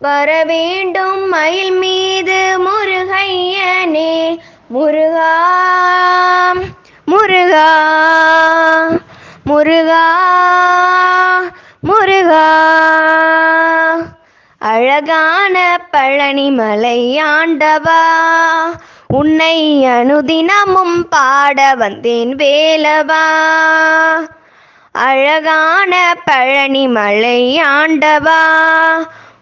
வர வேண்டும் மயில் மீது முருகையனே முருகா முருகா முருகா முருகா. அழகான பழனிமலை ஆண்டவா உன்னை அனுதினமும் பாட வந்தேன் வேலவா. அழகான பழனிமலை ஆண்டவா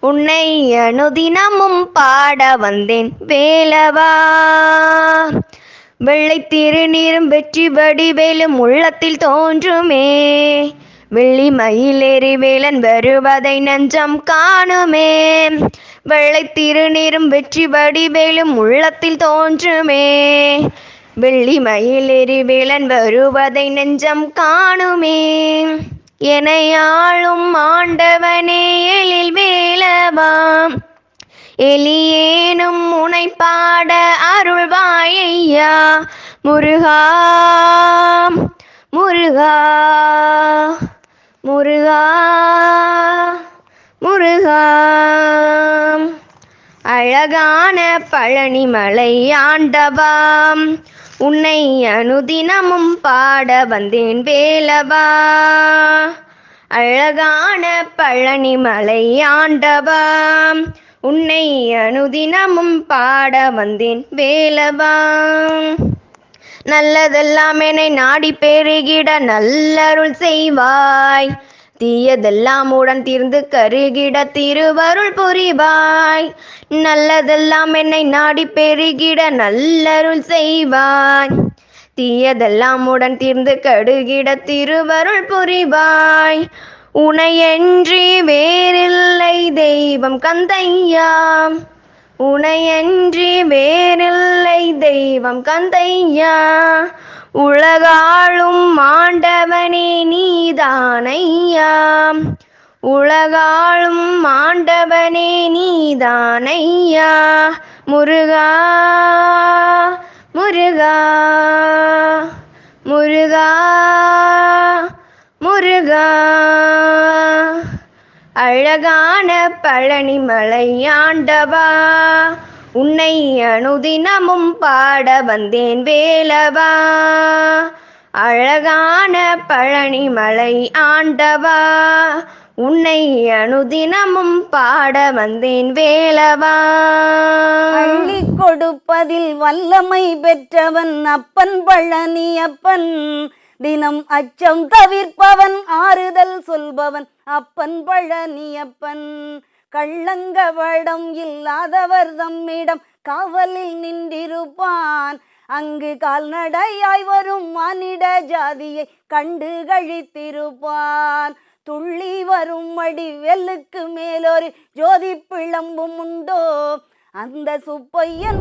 உன்னை அனுதினமும் பாட வந்தேன் வேலவா. வெள்ளை திருநீரும் வெற்றி வடிவேலும் உள்ளத்தில் தோன்றுமே. வெள்ளி மயிலேறி வேலன் வருவதை நெஞ்சம் காணுமே. வெள்ளை திருநீரும் வெற்றி வடிவேலும் உள்ளத்தில் தோன்றுமே. வெள்ளி மயிலேறி வேலன் வருவதை நெஞ்சம் காணுமே. எனையாளும் ஆண்டவனே எழில் வேலவாம் எலியேனும் முனைப்பாட பாட அருள்வாயையா. முருகா முருகா முருகா முருகா. அழகான பழனிமலை ஆண்டவாம். உன்னை அனுதினமும் பாட வந்தேன் வேலவா. அழகான பழனிமலை ஆண்டவாம் உன்னை அனுதினமும் பாட வந்தேன் வேலவா. நல்லதெல்லாம் என்னை நாடி பெருகிட நல்லருள் செய்வாய். தீயதெல்லாம் உடன் தீர்ந்து கருகிட திருவருள் புரிவாய். நல்லதெல்லாம் என்னை நாடி பெருகிட நல்லருள் செய்வாய். தீயதெல்லாம் உடன் தீர்ந்து கடுகிட திருவருள் புரிவாய். உனையன்றி வேறில்லை தெய்வம் கந்தையா. உனையன்றி வேறில்லை தெய்வம் கந்தையா. உலகாளும் மாண்டவனே நீதானையா. உலகாளும் மாண்டவனே நீதானையா. முருகா முருகா முருகா முருகா. அழகான பழனிமலை ஆண்டவா உன்னை அனுதினமும் பாட வந்தேன் வேலவா. அழகான பழனிமலை ஆண்டவா உன்னை அனுதினமும் பாட வந்தேன் வேலவா. அள்ளி கொடுப்பதில் வல்லமை பெற்றவன் அப்பன் பழனி அப்பன் தினம் அச்சம் தவிர்ப்பவன் ஆறுதல் சொல்பவன் அப்பன் பழனி அப்பன் கள்ளங்கவடம் இல்லாதவர் தம்மிடம் காவலில் நின்றிருப்பான். அங்கு கால்நடையாய் வரும் மானிட ஜாதியை கண்டு கழித்திருப்பான். துள்ளி வரும் அடி வெல்லுக்கு மேலொரு ஜோதி பிளம்பும் உண்டோ? அந்த சுப்பையன்